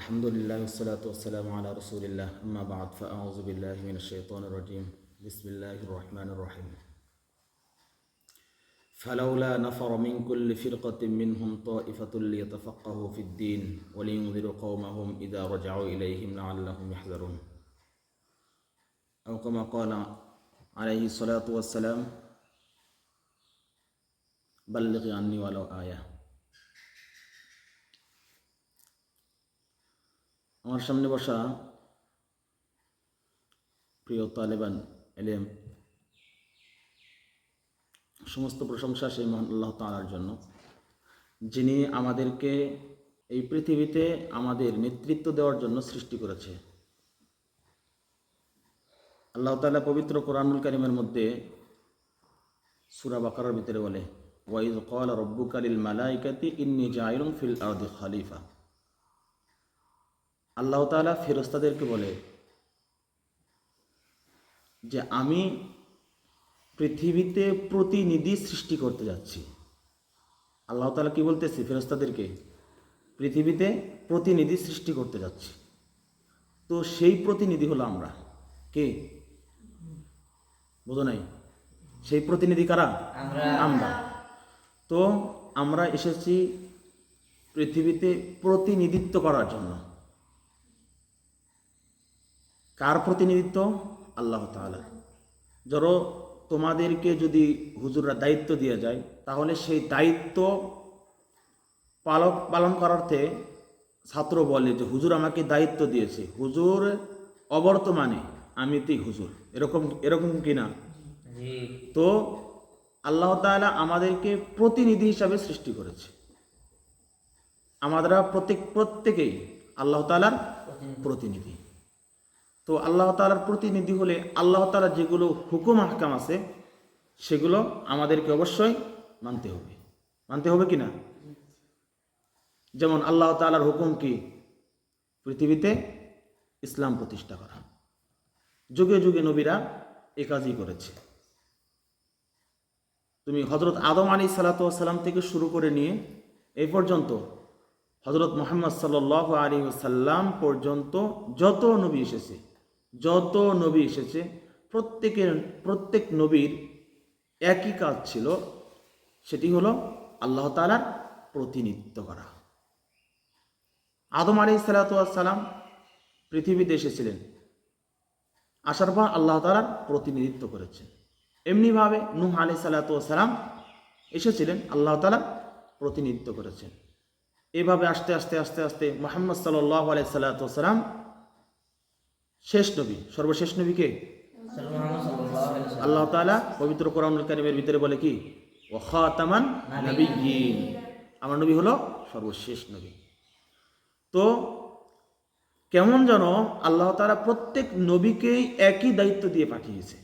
الحمد لله والصلاة والسلام على رسول الله. أما بعد فأعوذ بالله من الشيطان الرجيم. بسم الله الرحمن الرحيم. فلولا نفر من كل فرقة منهم طائفة ليتفقهوا في الدين ولينذروا قومهم إذا رجعوا إليهم لعلهم يحذرون. أو كما قال عليه الصلاة والسلام بلغ عني ولو آية. আমার সামনে বসা প্রিয় তালেবান, এলেম, সমস্ত প্রশংসা সেই মহান আল্লাহ তালার জন্য, যিনি আমাদেরকে এই পৃথিবীতে আমাদের নেতৃত্ব দেওয়ার জন্য সৃষ্টি করেছে। আল্লাহ তালা পবিত্র কোরআনুল কারিমের মধ্যে সুরা বাকারার ভিতরে বলে ওয়াইজ কল রব্বুকালিল মালাইকাতি ইন্নি জাইলুম ফিল আরদি খালিফা। আল্লাহ তালা ফেরস্তাদেরকে বলে যে আমি পৃথিবীতে প্রতিনিধি সৃষ্টি করতে যাচ্ছি। আল্লাহ তালা কি বলতেছি ফেরস্তাদেরকে পৃথিবীতে প্রতিনিধি সৃষ্টি করতে যাচ্ছি। তো সেই প্রতিনিধি হলো আমরা। কে? বোঝো নাই? সেই প্রতিনিধি কারা? আমরা। তো আমরা এসেছি পৃথিবীতে প্রতিনিধিত্ব করার জন্য। কার প্রতিনিধিত্ব? আল্লাহ তাআলা। ধরো তোমাদেরকে যদি হুজুররা দায়িত্ব দিয়ে যায় তাহলে সেই দায়িত্ব পালক পালন করার্থে ছাত্র বলে যে হুজুর আমাকে দায়িত্ব দিয়েছে। হুজুর অবর্তমানে আমি তুই হুজুর। এরকম এরকম কি না? তো আল্লাহ তাআলা আমাদেরকে প্রতিনিধি হিসাবে সৃষ্টি করেছে। আমরা প্রত্যেক প্রত্যেকেই আল্লাহ তাআলার প্রতিনিধি। তো আল্লাহ তালার প্রতিনিধি হলে আল্লাহ তালা যেগুলো হুকুম হাকাম আছে, সেগুলো আমাদেরকে অবশ্যই মানতে হবে। মানতে হবে কি না? যেমন আল্লাহ তালার হুকুম কি? পৃথিবীতে ইসলাম প্রতিষ্ঠা করা। যুগে যুগে নবীরা এ কাজই করেছে। তুমি হজরত আদম আলী সালাতাম থেকে শুরু করে নিয়ে এই পর্যন্ত হজরত মোহাম্মদ সাল আলী সাল্লাম পর্যন্ত যত নবী এসেছে যত নবী এসেছে, প্রত্যেকের, প্রত্যেক নবীর একই কাজ ছিল। সেটি হলো আল্লাহ তালার প্রতিনিধিত্ব করা। আদম আলী সালাতাম পৃথিবীতে এসেছিলেন। আসার পর আল্লাহ তালার প্রতিনিধিত্ব করেছেন। এমনিভাবে নুহ আলি সালাতাম এসেছিলেন, আল্লাহ তালা প্রতিনিধিত্ব করেছেন। এভাবে আস্তে আস্তে আস্তে আস্তে মোহাম্মদ সাল্লাহ আলাই সাল্লাতাম শেষ নবী, সর্বশেষ নবীকে আল্লাহ তাআলা পবিত্র কোরআনুল কারিমের ভিতরে বলে কি? ও খাতামান নবীন আমার নবী হলো সর্বশেষ নবী। তো কেমন যেন আল্লাহ তাআলা প্রত্যেক নবীকেই একই দায়িত্ব দিয়ে পাঠিয়েছে।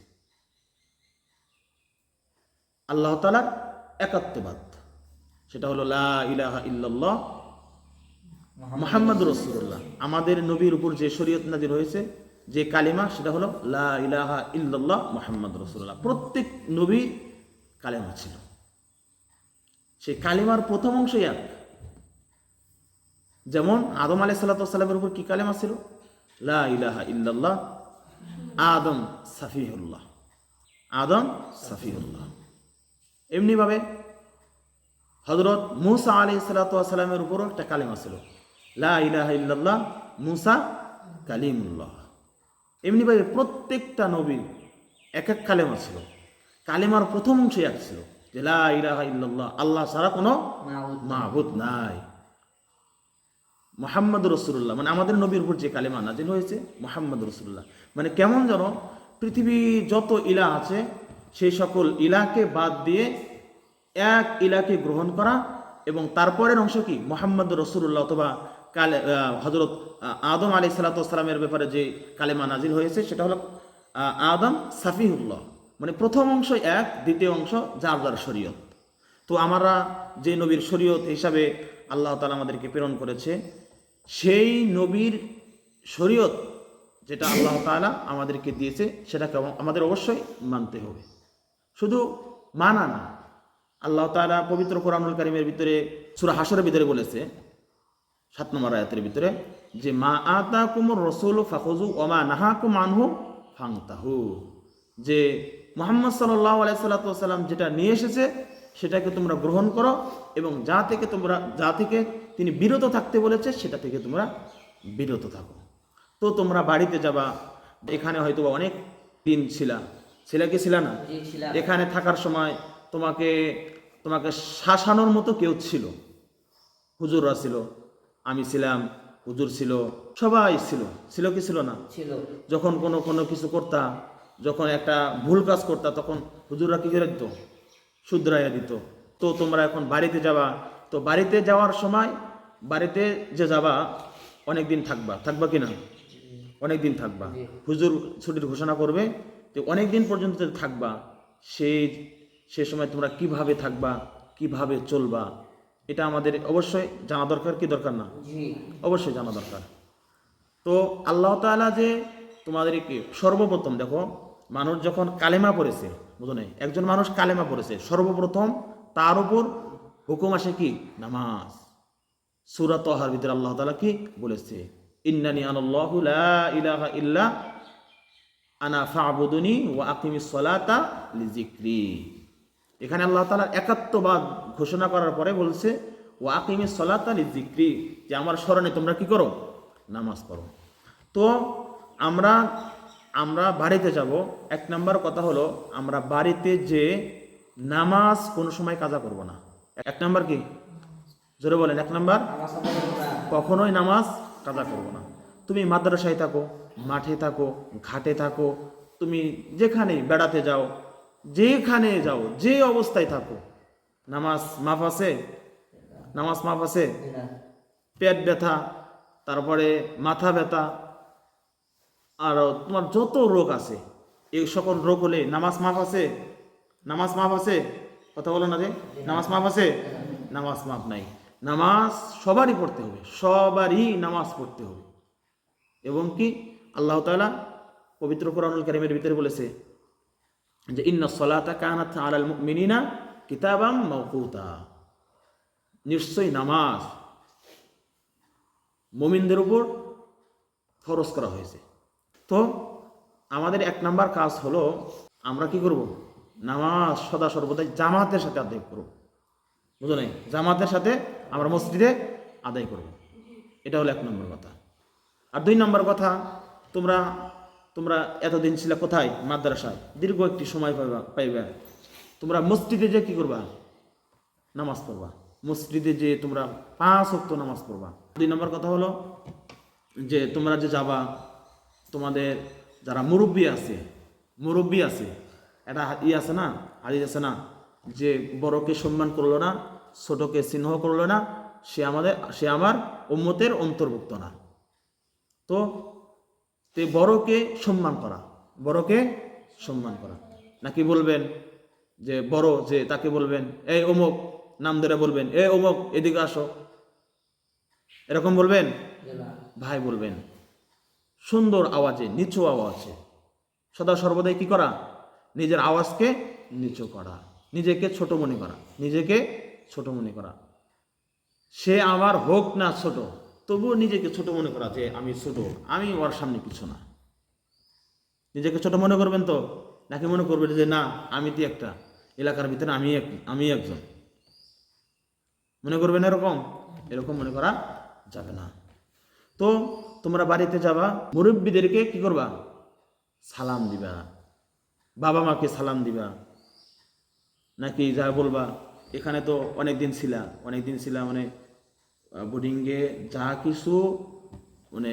আল্লাহ তাআলার একাত্মবাদ। সেটা হলো লা ইলাহা ইল্লাল্লাহ মোহাম্মদ রসুল্লাহ আমাদের নবীর উপর যে শরীয়ত নাজির হয়েছে যে কালিমা, সেটা হলো লা ইলাহা ইল্লাল্লাহ মোহাম্মদ রসুল্লাহ প্রত্যেক নবী কালেমা ছিল। সেই কালিমার প্রথম অংশই এক। যেমন আদম আলাই সাল্লাতামের উপর কি কালেমা ছিল? লা ইলাহা ইল্লাল্লাহ আদম সাফিহুল্লাহ। আদম সাফিউল্লাহ এমনিভাবে হজরত মুসা আলি সাল্লাতামের উপরও একটা কালিমা ছিল। লা ইলাহা ইল্লাল্লাহ মুসা কালিমুল্লাহ। এমনিভাবে প্রত্যেকটা নবীর এক এক কালেমা ছিল। কালেমার প্রথম অংশে এক ছিল। যে লা ইলাহা ইল্লাল্লাহ আল্লাহ ছাড়া কোনো মাহবুদ নাই। মোহাম্মদ রসুল্লাহ মানে আমাদের নবীর উপর যে কালেমা নাজিল হয়েছে মোহাম্মদ রসুল্লাহ মানে কেমন যেন পৃথিবী যত ইলা আছে সেই সকল ইলাকে বাদ দিয়ে এক ইলাকে গ্রহণ করা এবং তারপরের অংশ কি? মোহাম্মদ রসুল্লাহ অথবা কালে হজরত আদম আলি সাল্লাতামের ব্যাপারে যে কালেমা নাজিল হয়েছে, সেটা হলো আদম সাফিহুল্লাহ। মানে প্রথম অংশ এক, দ্বিতীয় অংশ যার যার শরীয়ত। তো আমরা যে নবীর শরীয়ত হিসাবে আল্লাহ তালা আমাদেরকে প্রেরণ করেছে, সেই নবীর শরীয়ত যেটা আল্লাহ তালা আমাদেরকে দিয়েছে, সেটাকে আমাদের অবশ্যই মানতে হবে। শুধু মানা না, আল্লাহ তালা পবিত্র কোরআনুল কারিমের ভিতরে, সুরা হাসরের ভিতরে বলেছে সাত নম্বর আয়াতের ভিতরে যে মা আতা কুমর রসুল ফাখুজু ওমা নাহা কুমানহু ফাংতাহু। যে মোহাম্মদ সাল্লাহ আলাইসাল্লাম যেটা নিয়ে এসেছে সেটাকে তোমরা গ্রহণ করো এবং যা থেকে তোমরা যা থেকে তিনি বিরত থাকতে বলেছে সেটা থেকে তোমরা বিরত থাকো। তো তোমরা বাড়িতে যাবা এখানে হয়তো অনেক দিন ছিলা। ছিল কি ছিল না? এখানে থাকার সময় তোমাকে তোমাকে শাসানোর মতো কেউ ছিল। হুজুররা ছিল। আমি ছিলাম হুজুর ছিল সবাই ছিল। ছিল কি ছিল না? ছিল। যখন কোনো কোনো কিছু করতা যখন একটা ভুল কাজ করতা তখন হুজুররা কি করে দিত? শুধরাইয়া দিত। তো তোমরা এখন বাড়িতে যাবা। তো বাড়িতে যাওয়ার সময় বাড়িতে যে যাবা অনেক দিন থাকবা। থাকবা কি না? অনেক দিন থাকবা হুজুর ছুটির ঘোষণা করবে তো অনেক দিন পর্যন্ত থাকবা সেই সে সময় তোমরা কীভাবে থাকবা কীভাবে চলবা এটা আমাদের অবশ্যই জানা দরকার কি দরকার না? অবশ্যই জানা দরকার। তো আল্লাহ তাআলা যে তোমাদেরকে সর্বপ্রথম দেখো মানুষ যখন কালেমা পড়েছে বুঝো নাই? একজন মানুষ কালেমা পড়েছে সর্বপ্রথম তার উপর হুকুম আসে কি? নামাজ। সুরাত তহার ভিতরে আল্লাহ তালা কি বলেছে? ইন্নানি আনাল্লাহু লা ইলাহা ইল্লা আনা ফাবুদুনি ওয়া আকিমিস সালাতা লিজিক্রি এখানে আল্লাহ তাআলা একাত্মবাদ ঘোষণা করার পরে বলছে, ওয়া আকিমিস সালাতা লিজিক্রি যে আমার স্মরণে তোমরা কি করো? নামাজ পড়ো। তো আমরা আমরা বাড়িতে যাব। এক নাম্বার কথা হলো, আমরা বাড়িতে যে নামাজ কোনো সময় কাজা করব না। এক নাম্বার কি? জোরে বলেন, এক নাম্বার? কখনোই নামাজ কাজা করব না। তুমি মাদ্রাসায় থাকো, মাঠে থাকো, ঘাটে থাকো, তুমি যেখানেই বেড়াতে যাও, যেখানে যাও, যে অবস্থায় থাকো নামাজ মাফ আছে? নামাজ মাফ আছে? পেট ব্যথা তারপরে মাথা ব্যথা আর তোমার যত রোগ আছে এই সকল রোগ হলে নামাজ মাফ আছে? নামাজ মাফ আছে? কথা বলো না যে নামাজ মাফ আছে? নামাজ মাফ নাই। নামাজ সবারই পড়তে হবে সবারই নামাজ পড়তে হবে। এবং কি? আল্লাহ তাআলা পবিত্র কোরআনুল কারিমের ভিতরে বলেছে যে ইন্না সলাতা কানাত আলাল মুমিনিনা কিতাবাম মাওকুতা। নিশ্চয়ই নামাজ মুমিনদের উপর ফরজ করা হয়েছে। তো আমাদের এক নাম্বার কাজ হলো, আমরা কি করব? নামাজ সদা সর্বদাই জামাতের সাথে আদায় করব। বুঝো নাই? জামাতের সাথে আমরা মসজিদে আদায় করব। এটা হলো এক নম্বর কথা। আর দুই নম্বর কথা, তোমরা তোমরা এতদিন ছিল কোথায়? মাদ্রাসায়। দীর্ঘ একটি সময় পাইবা পাইবা। তোমরা মসজিদে যে কি করবা? নামাজ পড়বা। মসজিদে যে তোমরা পাঁচ অক্ত নামাজ পড়বা। দুই নম্বর কথা হলো যে তোমরা যে যাবা, তোমাদের যারা মুরব্বী আছে মুরব্বী আছে এটা ই আছে না, হাদিস আছে না, যে বড়কে সম্মান করল না, ছোটকে চিহ্ন করল না, সে আমাদের, সে আমার উম্মতের অন্তর্ভুক্ত না। তো তে বড়কে সম্মান করা, বড়কে সম্মান করা। নাকি বলবেন যে বড় যে তাকে বলবেন এই অমুক নাম ধরে বলবেন এ অমুক এদিকে আসো। এরকম বলবেন? ভাই বলবেন। সুন্দর আওয়াজে নিচু আওয়াজে। সদা সর্বদাই কি করা? নিজের আওয়াজকে নিচু করা। নিজেকে ছোট মনে করা। নিজেকে ছোট মনে করা। সে আমার হোক না ছোট তবুও নিজেকে ছোট মনে করা যে আমি ছোট। আমি ওর সামনে কিছু না। নিজেকে ছোট মনে করবেন তো? নাকি মনে করবেন যে না, আমি তো একটা। এলাকার ভিতরে আমি এক আমি একজন। মনে করবেন এরকম? এরকম মনে করা যাবে না। তো তোমরা বাড়িতে যাবা, মুরব্বীদেরকে কি করবা? সালাম দিবা। বাবা মাকে সালাম দিবা। নাকি যা বলবা, এখানে তো অনেক দিন ছিলা অনেক দিন ছিলা মানে বোর্ডিংয়ে যা কিছু মানে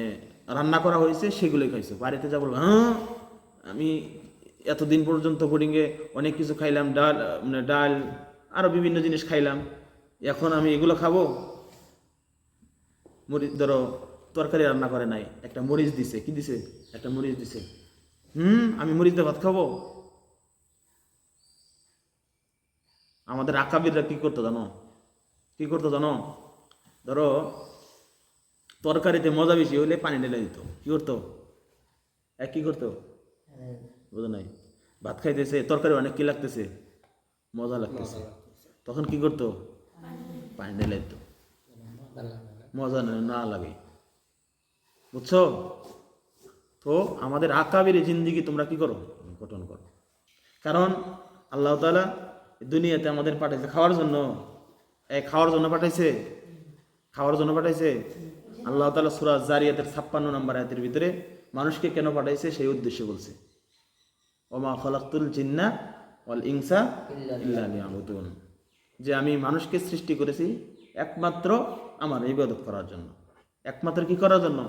রান্না করা হয়েছে সেগুলোই খাইছো। বাড়িতে যা বলবা হ্যাঁ আমি এতদিন পর্যন্ত বোর্ডিংয়ে অনেক কিছু খাইলাম, ডাল মানে ডাল আরও বিভিন্ন জিনিস খাইলাম। এখন আমি এগুলো খাব। মরিচ, ধরো, তরকারি রান্না করে নাই। একটা মরিচ দিছে। কি দিছে? একটা মরিচ দিছে। হুম, আমি মরিচ দিয়ে ভাত খাব। আমাদের আকাবিররা কি করতো জানো? কি করতো জানো? ধরো, তরকারিতে মজা বেশি হলে পানি ঢেলে দিত। কি করতো? এক কি করতো? বুঝো নাই? ভাত খাইতেছে তরকারি অনেক কি লাগতেছে? মজা লাগতেছে। তখন কি করতো? পানি ঢেলে দিত। মজা না- না লাগে। বুঝছ? তো আমাদের আকাবের জিন্দিগি তোমরা কি করো? গঠন করো। কারণ আল্লাহ তালা দুনিয়াতে আমাদের পাঠাইছে খাওয়ার জন্য। এই খাওয়ার জন্য পাঠাইছে? খাওয়ার জন্য পাঠাইছে? আল্লাহ তালা সুরাজ জারিয়াতের ছাপ্পান্ন নম্বর আয়াতের ভিতরে মানুষকে কেন পাঠাইছে? সেই উদ্দেশ্যে বলছে। ওমা খলাকুল জিন্না ওয়াল ইনসা ইল্লা লিয়াবুদুন। যে আমি মানুষকে সৃষ্টি করেছি একমাত্র আমার ইবাদত করার জন্য। একমাত্র কি করার জন্য?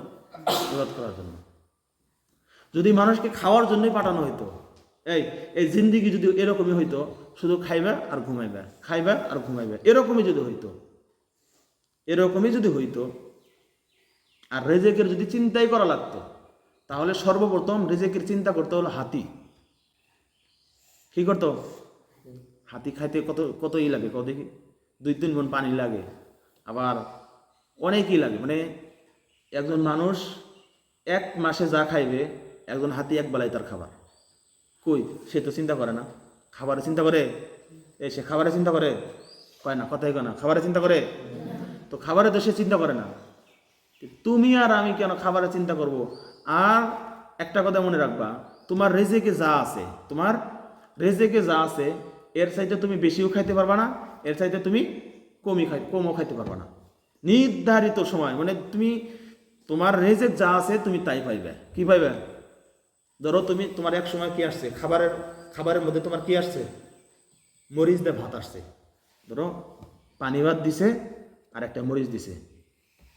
ইবাদত করার জন্য। যদি মানুষকে খাওয়ার জন্যই পাঠানো হইতো এই এই জিন্দিগি যদি এরকমই হইতো শুধু খাইবা আর ঘুমাইবা খাইবা আর ঘুমাইবা এরকমই যদি হইতো এরকমই যদি হইতো আর রেজেকের যদি চিন্তাই করা লাগতো তাহলে সর্বপ্রথম রেজেকের চিন্তা করতে হলো হাতি। কি করতো? হাতি খাইতে কত কত ই লাগে? কত দুই, তিন গুণ পানি লাগে। আবার অনেকই লাগে। মানে একজন মানুষ এক মাসে যা খাইবে, একজন হাতি এক বেলায় তার খাবার। কই? সে তো চিন্তা করে না। খাবারের চিন্তা করে? এ সে খাবারের চিন্তা করে? কয় না, কথাই কয় না। খাবারের চিন্তা করে? তো খাবারে তো সে চিন্তা করে না। তুমি আর আমি কেন খাবারের চিন্তা করব? আর একটা কথা মনে রাখবা, তোমার রেজেকে যা আছে, তোমার রেজেকে যা আছে, এর চাইতে তুমি বেশিও খাইতে পারবা না, এর চাইতে তুমি কমই খাই, কমও খাইতে পারবা না। নির্ধারিত সময় মানে তুমি, তোমার রেজেক যা আছে তুমি তাই পাইবে। কি পাইবে? ধরো তুমি, তোমার এক সময় কি আসছে? খাবারের খাবারের মধ্যে তোমার কি আসছে? মরিচ দিয়ে ভাত আসছে। ধরো, পানি ভাত দিছে, আর একটা মরিচ দিছে।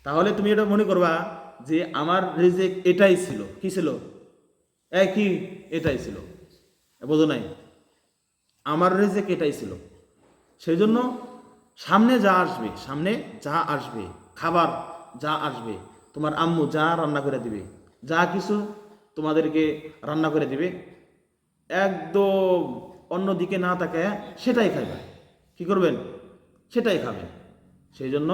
তাহলে তুমি এটা মনে করবা যে আমার রেজেক এটাই ছিল। কি ছিল? এ কি? এটাই ছিল। বোঝো নাই? আমার রিজেক এটাই ছিল। সেই জন্য সামনে যা আসবে, সামনে যা আসবে, খাবার যা আসবে, তোমার আম্মু যা রান্না করে দিবে, যা কিছু তোমাদেরকে রান্না করে দিবে, একদম অন্যদিকে না তাকে সেটাই খাইবে। কি করবেন? সেটাই খাবেন। সেই জন্য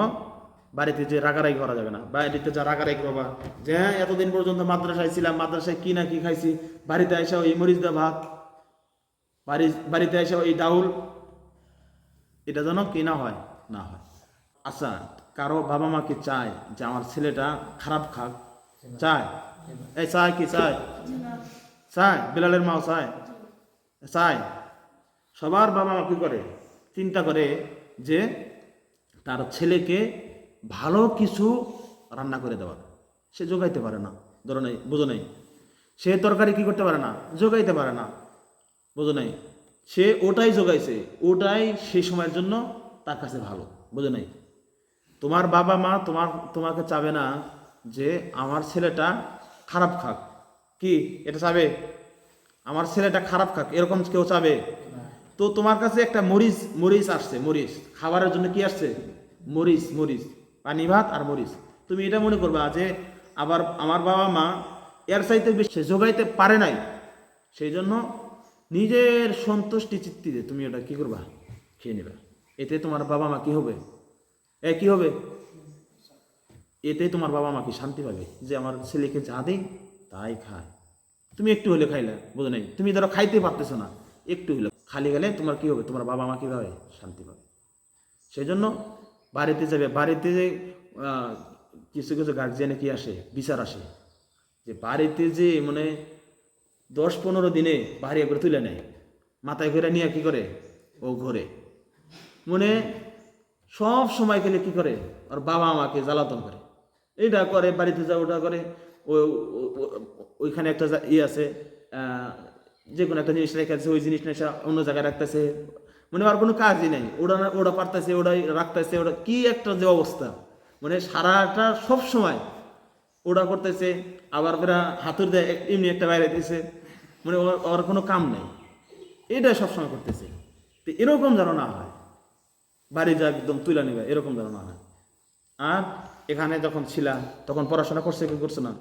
বাড়িতে যে রাগারাগি করা যাবে না। বাড়িতে যা রাগারাগি করবা, যে হ্যাঁ এতদিন পর্যন্ত মাদ্রাসায় ছিলাম, মাদ্রাসায় কি না কি খাইছি, বাড়িতে এসে ওই মরিচ দা ভাত বাড়ি, বাড়িতে এসে ওই ডাউল এটা যেন কি না হয় না হয়। আচ্ছা কারও বাবা মা কি চায় যে আমার ছেলেটা খারাপ খাক? চায়? এই চায় কি, চায়? চায়? বিলালের মাও চায়? চায়। সবার বাবা মা কি করে? চিন্তা করে যে তার ছেলেকে ভালো কিছু রান্না করে দেওয়া সে যোগাইতে পারে না। ধরো নাই, বোঝো নেই। সে তরকারি কি করতে পারে না? যোগাইতে পারে না। বোঝো নাই? সে ওটাই জোগাইছে ওটাই সেই সময়ের জন্য তার কাছে ভালো বোঝো নাই? তোমার বাবা মা তোমার তোমাকে চাবে না যে আমার ছেলেটা খারাপ খাক। কি? এটা চাবে? আমার ছেলেটা খারাপ খাক এরকম কেউ চাবে? তো তোমার কাছে একটা মরিচ মরিচ আসছে মরিচ। খাবারের জন্য কি আসছে? মরিচ মরিচ। পানি ভাত আর মরিচ। তুমি এটা মনে করবা যে আবার আমার বাবা মা এর চাইতে বেশি সে যোগাইতে পারে নাই। সেই জন্য নিজের সন্তুষ্টি চিত্তিতে তুমি ওটা কি করবা? খেয়ে নেবে। এতে তোমার বাবা মা কি হবে? এ, কি হবে? এতে তোমার বাবা মা কি শান্তি পাবে? যে আমার ছেলেকে যা দেই, তাই খায়। তুমি একটু হলে খাইলে, বোঝো নাই? তুমি ধরো খাইতে পারতেছো না, একটু হলে খালি গেলে তোমার কি হবে? তোমার বাবা মা কীভাবে শান্তি পাবে? সেই জন্য বাড়িতে যাবে। বাড়িতে যে কিছু কিছু গার্জিয়ানে কি আসে? বিচার আসে। যে বাড়িতে যে মানে দশ পনেরো দিনে বাড়ি করে তুলে নেয়। মাথায় ঘুরে নিয়ে কি করে? ও ঘরে। মানে সব সময় খেলে কি করে? আর বাবা আমাকে জ্বালাতন করে। এইটা করে, বাড়িতে যা ওটা করে। ও ওইখানে একটা যা- ই আছে যে কোনো একটা জিনিস রেখেছে ওই জিনিস নিয়ে অন্য জায়গায় রাখতেছে। মানে আর কোনো কাজই নাই। ওটা না- ওটা পারতেছে, ওটাই রাখতেছে, ওটা কি একটা যে অবস্থা। মানে সারাটা সব সময় ওটা করতেছে, আবার ফেরা হাতুর দেয় এমনি একটা বাইরে দিয়েছে মানে ওর ওর কোনো কাম নেই। এটা সবসময় করতেছে। তো এরকম যেন না হয়, বাড়ি যা একদম তুলে নেবে, এরকম যেন না হয়। আর এখানে যখন ছিলাম তখন পড়াশোনা করছে কি করছে না?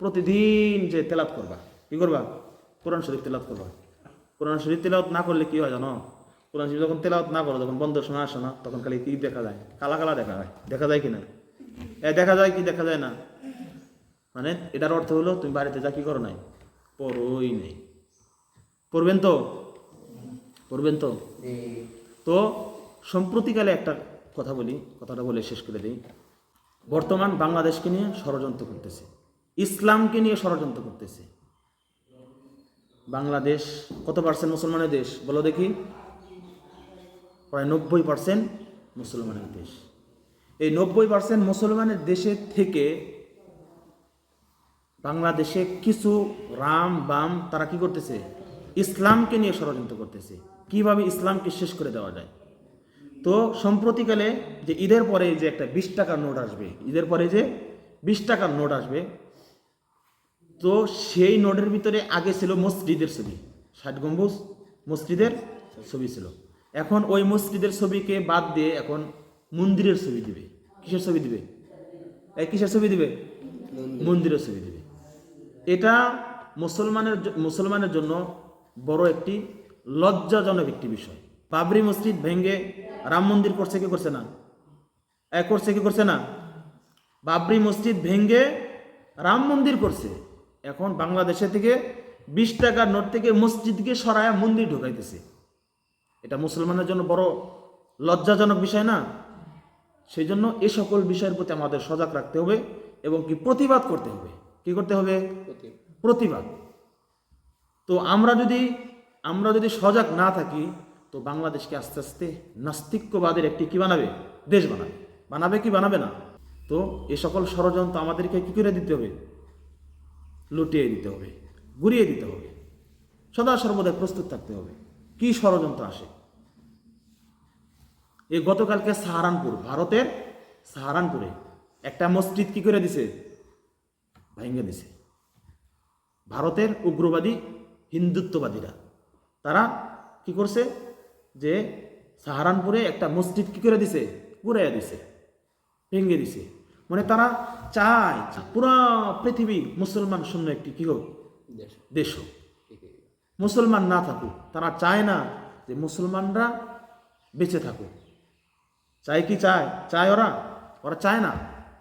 প্রতিদিন যে তেলাত করবা, কি করবা? কোরআন শরীফ তেলাত করবা। কোরআন শরীফ তেলাওয়াত না করলে কি হয় জানো? কোরআন শরীফ যখন তেলাওয়াত না করো, যখন বন্ধ শোনা আসে না তখন খালি কি দেখা যায়। কালা কালা দেখা যায় দেখা যায় কি না এ দেখা যায় কি দেখা যায় না? মানে এটার অর্থ হলো, তুমি বাড়িতে যা কি করো নাই পড়োই নেই পড়বেন তো পড়বেন তো তো সম্প্রতিকালে একটা কথা বলি কথাটা বলে শেষ করে দিই। বর্তমান বাংলাদেশকে নিয়ে ষড়যন্ত্র করতেছে। ইসলামকে নিয়ে ষড়যন্ত্র করতেছে। বাংলাদেশ কত পার্সেন্ট মুসলমানের দেশ? বলো দেখি। প্রায় নব্বই পার্সেন্ট মুসলমানের দেশ। এই নব্বই পার্সেন্ট মুসলমানের দেশের থেকে বাংলাদেশে কিছু রাম, বাম তারা কি করতেছে? ইসলামকে নিয়ে ষড়যন্ত্র করতেছে। কীভাবে ইসলামকে শেষ করে দেওয়া যায়? তো সম্প্রতিকালে যে ঈদের পরে যে একটা বিশ টাকার নোট আসবে, ঈদের পরে যে বিশ টাকার নোট আসবে, তো সেই নোটের ভিতরে আগে ছিল মসজিদের ছবি। ষাট গম্বুজ মসজিদের ছবি ছিল। এখন ওই মসজিদের ছবিকে বাদ দিয়ে এখন মন্দিরের ছবি দিবে। কিসের ছবি দিবে? এই কিসের ছবি দিবে? মন্দিরের ছবি দিবে। এটা মুসলমানের মুসলমানের জন্য বড় একটি লজ্জাজনক একটি বিষয়। বাবরি মসজিদ ভেঙে রাম মন্দির করছে কি করছে না? এ করছে কি করছে না? বাবরি মসজিদ ভেঙে রাম মন্দির করছে। এখন বাংলাদেশে থেকে বিশ টাকার নোট থেকে মসজিদকে সরায়া মন্দির ঢুকাইতেছে। এটা মুসলমানের জন্য বড় লজ্জাজনক বিষয় না? সেই জন্য এ সকল বিষয়ের প্রতি আমাদের সজাগ রাখতে হবে এবং কি প্রতিবাদ করতে হবে। কি করতে হবে? প্রতিবাদ। তো আমরা যদি আমরা যদি সজাগ না থাকি তো বাংলাদেশকে আস্তে আস্তে নাস্তিক্যবাদের একটি কি বানাবে? দেশ বানাবে। বানাবে কি বানাবে না? তো এ সকল ষড়যন্ত্র আমাদেরকে কি করে দিতে হবে? লুটিয়ে দিতে হবে ঘুরিয়ে দিতে হবে। সদা সর্বদাই প্রস্তুত থাকতে হবে। কি ষড়যন্ত্র আসে? এ গতকালকে সাহারানপুর ভারতের সাহারানপুরে একটা মসজিদ কি করে দিছে? ভেঙে দিছে ভারতের উগ্রবাদী হিন্দুত্ববাদীরা তারা কি করছে যে সাহারানপুরে একটা মসজিদ কি করে দিছে? ঘুরাইয়া দিছে ভেঙে দিছে। মানে তারা চায় পুরা পৃথিবী মুসলমান শূন্য একটি কি হোক। দেশ হোক। মুসলমান না থাকুক তারা চায় না যে মুসলমানরা বেঁচে থাকুক। চায় কি চায়? চায় ওরা ওরা চায় না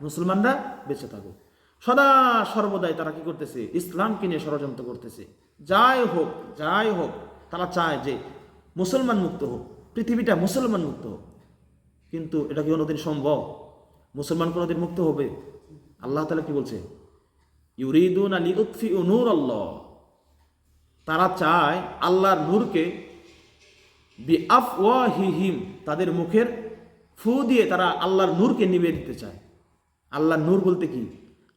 মুসলমানরা বেঁচে থাকুক। সদা সর্বদাই তারা কি করতেছে? ইসলামকে নিয়ে ষড়যন্ত্র করতেছে। যাই হোক যাই হোক, তারা চায় যে মুসলমান মুক্ত হোক, পৃথিবীটা মুসলমান মুক্ত হোক। কিন্তু এটা কি কোনোদিন সম্ভব? মুসলমান কোনোদিন মুক্ত হবে? আল্লাহ তালা কি বলছে? ইউরিদুন আলী উৎফি ও নূর আল্লাহ তারা চায় আল্লাহর নূরকে বি আফ হিম তাদের মুখের ফু দিয়ে তারা আল্লাহর নূরকে নিবে দিতে চায়। আল্লাহর নূর বলতে কি?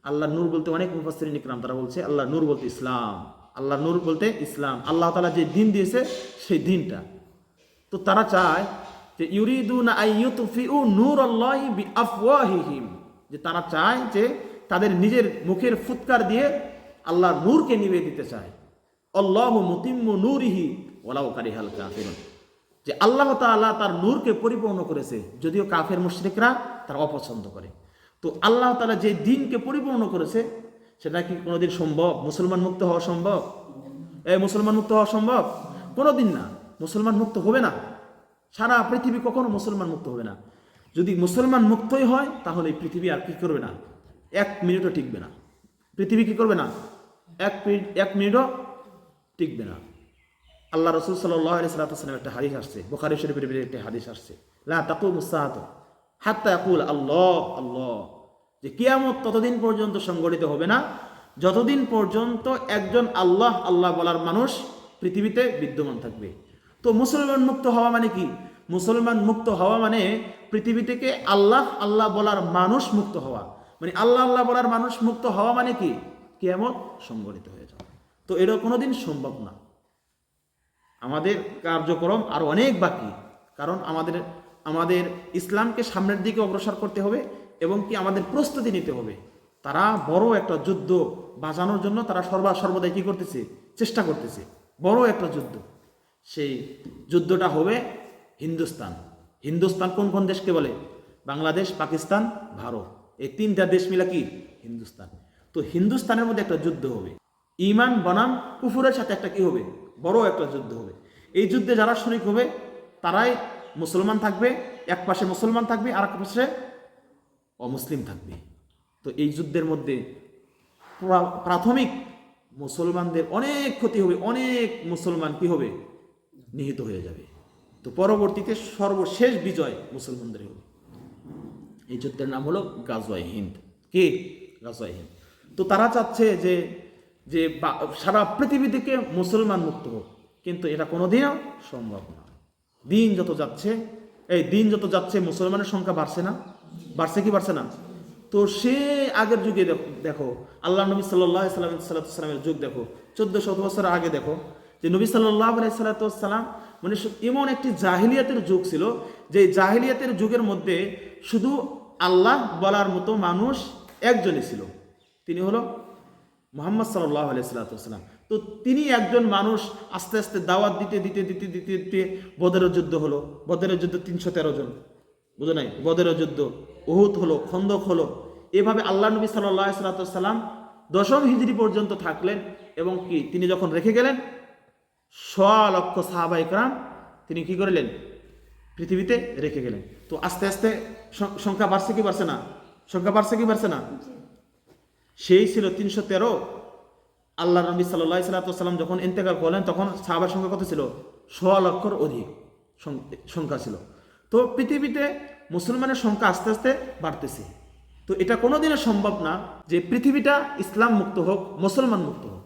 আল্লাহর নূর বলতে অনেক মুফাসসিরিন ইকরাম, তারা বলছে আল্লাহ নূর বলতে ইসলাম, আল্লাহ নূর বলতে ইসলাম, আল্লাহ তাআলা যে দিন দিয়েছে সেই দিনটা। তো তারা চায় যে ইউরিদুন আইয়ুতফিউ নূর আল্লাহি বি আফওয়াহিহিম যে তারা চায় যে তাদের নিজের মুখের ফুৎকার দিয়ে আল্লাহ নূরকে নিভিয়ে দিতে চায়। আল্লাহ মুতিম্মু নূরিহি ওলাও কারিহাল কাফিরুন। যে আল্লাহ তাআলা তার নূরকে পরিপূর্ণ করেছে, যদিও কাফের মুশরিকরা তারা অপছন্দ করে। তো আল্লাহ তাআলা যে দিনকে পরিপূর্ণ করেছে, সেটা কি কোনোদিন সম্ভব? মুসলমান মুক্ত হওয়া সম্ভব? এই মুসলমান মুক্ত হওয়া সম্ভব? কোনোদিন না। মুসলমান মুক্ত হবে না। সারা পৃথিবী কখনো মুসলমান মুক্ত হবে না। যদি মুসলমান মুক্তই হয়, তাহলে এই পৃথিবী আর কি করবে না? এক মিনিটও টিকবে না। পৃথিবী কি করবে না? এক মিনিট এক মিনিটও টিকবে না। আল্লাহ রসুল সাল্লাহ সাল্লাম একটা হাদিস আসছে। বোখারি শরীফের একটি হাদিস আসছে। লা তাকু মুসাহাত হাত্তা ইয়াকুল আল্লাহ আল্লাহ। যে কিয়ামত ততদিন পর্যন্ত সংগঠিত হবে না, যতদিন পর্যন্ত একজন আল্লাহ আল্লাহ বলার মানুষ পৃথিবীতে বিদ্যমান থাকবে। তো মুসলমান মুক্ত হওয়া মানে কি? মুসলমান মুক্ত হওয়া মানে পৃথিবী থেকে আল্লাহ আল্লাহ বলার মানুষ মুক্ত হওয়া। মানে আল্লাহ আল্লাহ বলার মানুষ মুক্ত হওয়া মানে কি? কিয়ামত সংগঠিত হয়ে যাওয়া তো এটা কোনোদিন সম্ভব না। আমাদের কার্যক্রম আর অনেক বাকি, কারণ আমাদের আমাদের ইসলামকে সামনের দিকে অগ্রসর করতে হবে এবং কি আমাদের প্রস্তুতি নিতে হবে। তারা বড় একটা যুদ্ধ বাঁচানোর জন্য তারা সর্বা, সর্বদাই কী করতেছে? চেষ্টা করতেছে। বড় একটা যুদ্ধ। সেই যুদ্ধটা হবে হিন্দুস্তান। হিন্দুস্তান কোন কোন দেশকে বলে? বাংলাদেশ, পাকিস্তান, ভারত। এই তিনটা দেশ মিলা কি? হিন্দুস্তান। তো হিন্দুস্তানের মধ্যে একটা যুদ্ধ হবে। ইমান, বনাম, কুফুরের সাথে একটা কি হবে? বড় একটা যুদ্ধ হবে। এই যুদ্ধে যারা শরিক হবে, তারাই মুসলমান থাকবে, এক পাশে মুসলমান থাকবে আর এক পাশে অমুসলিম থাকবে। তো এই যুদ্ধের মধ্যে প্রাথমিক মুসলমানদের অনেক ক্ষতি হবে, অনেক মুসলমান কি হবে? নিহিত হয়ে যাবে। তো পরবর্তীতে সর্বশেষ বিজয় মুসলমানদের হবে। এই যুদ্ধের নাম হলো গাজওয়াই হিন্দ। কে? গাজওয়াই হিন্দ। তো তারা চাচ্ছে যে যে সারা পৃথিবী থেকে মুসলমান মুক্ত হোক। কিন্তু এটা কোনোদিনও সম্ভব না। দিন যত যাচ্ছে, এই দিন যত যাচ্ছে, মুসলমানের সংখ্যা বাড়ছে না। বাড়ছে কি বাড়ছে না? তো সে আগের যুগে দেখো- আল্লাহ নবী সাল্লাহ সাল্লামের যুগ দেখো চোদ্দ শত বছর আগে দেখো, যে নবী সাল্লাহ সাল্লাম মানে এমন একটি জাহিলিয়াতের যুগ ছিল, যে জাহিলিয়াতের যুগের মধ্যে শুধু আল্লাহ বলার মতো মানুষ একজনই ছিল। তিনি হলো মোহাম্মদ সাল্লাহ আলাইসাল্লাম তো তিনি একজন মানুষ আস্তে আস্তে দাওয়াত দিতে দিতে দিতে দিতে দিতে বদরের যুদ্ধ হলো, বদরের যুদ্ধ তিনশো তেরো জন। বুঝো নাই? বদরের যুদ্ধ উহুদ হলো খন্দক হলো। এভাবে আল্লাহ নবী সাল্লাহ সাল্লাম দশম হিজড়ি পর্যন্ত থাকলেন এবং কি তিনি যখন রেখে গেলেন শ লক্ষ সাহাবা ইকরাম তিনি কি করলেন? পৃথিবীতে রেখে গেলেন। তো আস্তে আস্তে সংখ্যা বাড়ছে কি বাড়ছে না? সংখ্যা বাড়ছে কি বাড়ছে না? সেই ছিল তিনশো তেরো। আল্লাহ নবী সাল্লাহ সাল্লাম যখন ইন্তেকাল করলেন তখন সাহাবার সংখ্যা কত ছিল? সোয়া লক্ষর অধিক সংখ্যা ছিল। তো পৃথিবীতে মুসলমানের সংখ্যা আস্তে আস্তে বাড়তেছে। তো এটা কোনোদিনও সম্ভব না যে পৃথিবীটা ইসলাম মুক্ত হোক, মুসলমান মুক্ত হোক।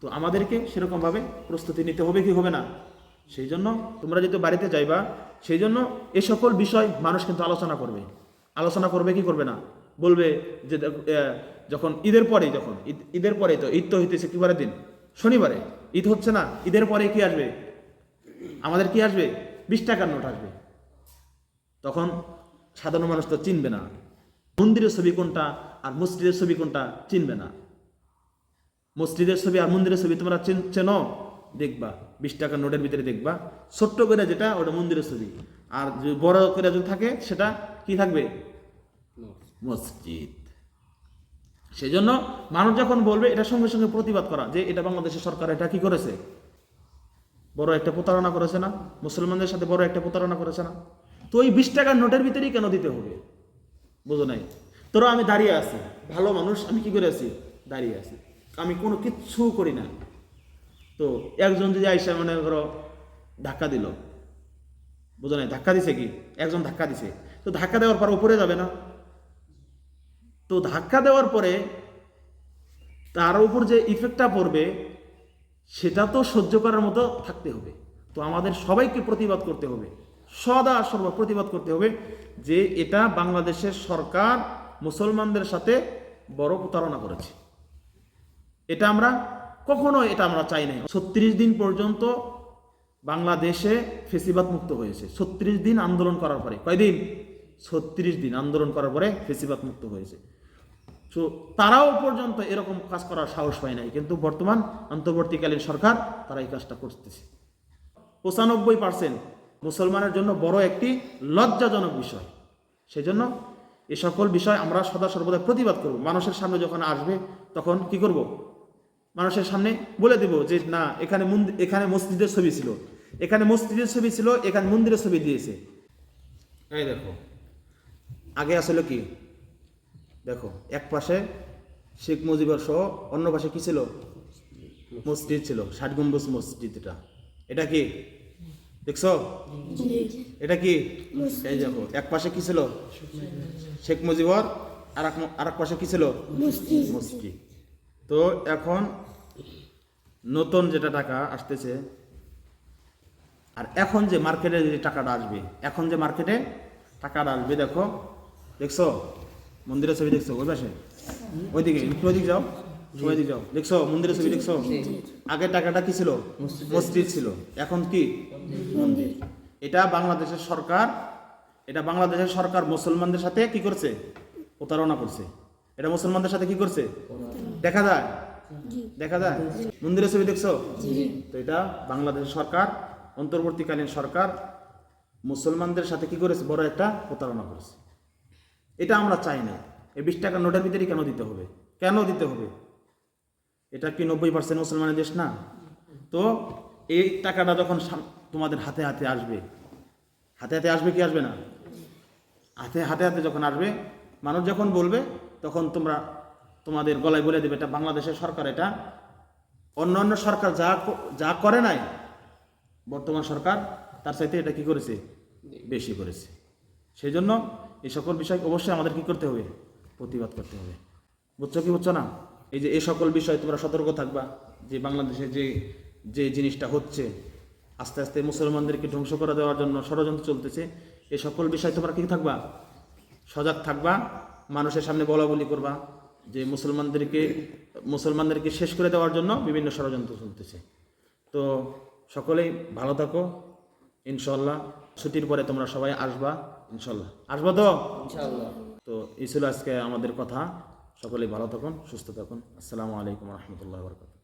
তো আমাদেরকে সেরকমভাবে প্রস্তুতি নিতে হবে কি হবে না? সেই জন্য তোমরা যেহেতু বাড়িতে যাইবা, সেই জন্য এ সকল বিষয় মানুষ কিন্তু আলোচনা করবে। আলোচনা করবে কি করবে না? বলবে যে যখন ঈদের পরে যখন, ঈদ- ঈদের পরে তো ঈদ তো হইতেছে কিবারের দিন? শনিবারে। ঈদ হচ্ছে না, ঈদের পরে কি আসবে? আমাদের কি আসবে? বিশ টাকার নোট আসবে। তখন সাধারণ মানুষ তো চিনবে না। মন্দিরের ছবি কোনটা আর মসজিদের ছবি কোনটা চিনবে না। মসজিদের ছবি আর মন্দিরের ছবি তোমরা চেন- দেখবা। বিশ টাকা নোটের ভিতরে দেখবা। ছোট্ট করে যেটা, ওটা মন্দিরের ছবি। আর বড় করে যদি থাকে, সেটা কি থাকবে? মসজিদ। সেই জন্য মানুষ যখন বলবে এটা সঙ্গে সঙ্গে প্রতিবাদ করা যে এটা বাংলাদেশের সরকার এটা কি করেছে? বড় একটা প্রতারণা করেছে না? মুসলমানদের সাথে বড় একটা প্রতারণা করেছে না? তো ওই বিশ টাকার নোটের ভিতরেই কেন দিতে হবে? বুঝো নাই? তোরা আমি দাঁড়িয়ে আছি, ভালো মানুষ, আমি কি করে আছি? দাঁড়িয়ে আছি। আমি কোনো কিচ্ছু করি না। তো একজন যদি আইসা মনে করো ধাক্কা দিল, বুঝো নাই? ধাক্কা দিছে কি? একজন ধাক্কা দিছে। তো ধাক্কা দেওয়ার পর উপরে যাবে না? তো ধাক্কা দেওয়ার পরে তার উপর যে ইফেক্টটা পড়বে, সেটা তো সহ্য করার মতো থাকতে হবে। তো আমাদের সবাইকে প্রতিবাদ করতে হবে। সদা সর্ব প্রতিবাদ করতে হবে যে এটা বাংলাদেশের সরকার মুসলমানদের সাথে বড় প্রতারণা করেছে। এটা আমরা কখনো এটা আমরা চাই নাই। ছত্রিশ দিন পর্যন্ত বাংলাদেশে ফেসিবাদ মুক্ত হয়েছে। ছত্রিশ দিন আন্দোলন করার পরে, কয়দিন? ছত্রিশ দিন আন্দোলন করার পরে ফেসিবাদ মুক্ত হয়েছে। তো তারাও পর্যন্ত এরকম কাজ করার সাহস পায় নাই, কিন্তু বর্তমান, অন্তর্বর্তীকালীন সরকার তারা এই কাজটা করতেছে। পঁচানব্বই পার্সেন্ট মুসলমানের জন্য বড় একটি লজ্জাজনক বিষয়। সেজন্য এ সকল বিষয় আমরা সদা সর্বদা প্রতিবাদ করব। মানুষের সামনে যখন আসবে, তখন কি করব? মানুষের সামনে বলে দেব যে, না, এখানে এখানে মসজিদের ছবি ছিল। এখানে মসজিদের ছবি ছিল, এখানে মন্দিরের ছবি দিয়েছে। এই দেখো, আগে আসলে কি? দেখো, এক পাশে শেখ মুজিবর সহ অন্য পাশে কি ছিল? মসজিদ ছিল, ষাট গম্বুজ মসজিদ এটা। এটা কি? দেখছ? এটা কি? এই দেখো, এক পাশে কি ছিল? শেখ মুজিবর, আর এক পাশে কি ছিল? মসজিদ তো এখন নতুন যেটা টাকা আসতেছে, আর এখন যে মার্কেটে যে টাকাটা আসবে, এখন যে মার্কেটে টাকাটা আসবে, দেখো, দেখছ? মন্দিরের ছবি দেখছ? ওই পাশে? ওইদিকে ওইদিকে যাও। সবাই দিকে যাও। দেখছ মন্দিরের ছবি দেখছ? আগের টাকাটা কি ছিল? মসজিদ। ছিল। এখন কি? মন্দির। এটা বাংলাদেশের সরকার এটা বাংলাদেশের সরকার মুসলমানদের সাথে কি করছে? প্রতারণা করছে। এটা মুসলমানদের সাথে কি করছে? দেখা যায়। দেখা যায়। মন্দিরের ছবি দেখছ? তো এটা বাংলাদেশ সরকার অন্তর্বর্তীকালীন সরকার মুসলমানদের সাথে কি করেছে? বড় একটা প্রতারণা করেছে। এটা আমরা চাই না। এই বিশ টাকা নোটের ভিতরে কেন দিতে হবে? কেন দিতে হবে? এটা কি নব্বই পার্সেন্ট মুসলমানের দেশ না? তো এই টাকাটা যখন তোমাদের হাতে হাতে আসবে, হাতে হাতে আসবে কি আসবে না? হাতে হাতে হাতে যখন আসবে, মানুষ যখন বলবে, তখন তোমরা তোমাদের গলায় বলে দেবে, এটা বাংলাদেশের সরকার, এটা অন্য অন্য সরকার যা যা করে নাই, বর্তমান সরকার তার চাইতে এটা কি করেছে? বেশি করেছে। সেই জন্য এই সকল বিষয় অবশ্যই আমাদের কি করতে হবে? প্রতিবাদ করতে হবে। বুঝছ কি বুঝছ না? এই যে এই সকল বিষয়ে তোমরা সতর্ক থাকবা যে বাংলাদেশে যে যে জিনিসটা হচ্ছে আস্তে আস্তে মুসলমানদেরকে ধ্বংস করে দেওয়ার জন্য ষড়যন্ত্র চলতেছে এ সকল বিষয়ে তোমরা কি থাকবা? সজাগ থাকবা মানুষের সামনে বলা বলি করবা যে মুসলমানদেরকে মুসলমানদেরকে শেষ করে দেওয়ার জন্য বিভিন্ন ষড়যন্ত্র চলতেছে। তো সকলেই ভালো থাকো ইনশাল্লাহ ছুটির পরে তোমরা সবাই আসবা ইনশাল্লাহ আসবা তো? তো এই ছিল আজকে আমাদের কথা। সকলেই ভালো থাকুন সুস্থ থাকুন আসসালামু আলাইকুম রহমতুল্লাহ বরকাত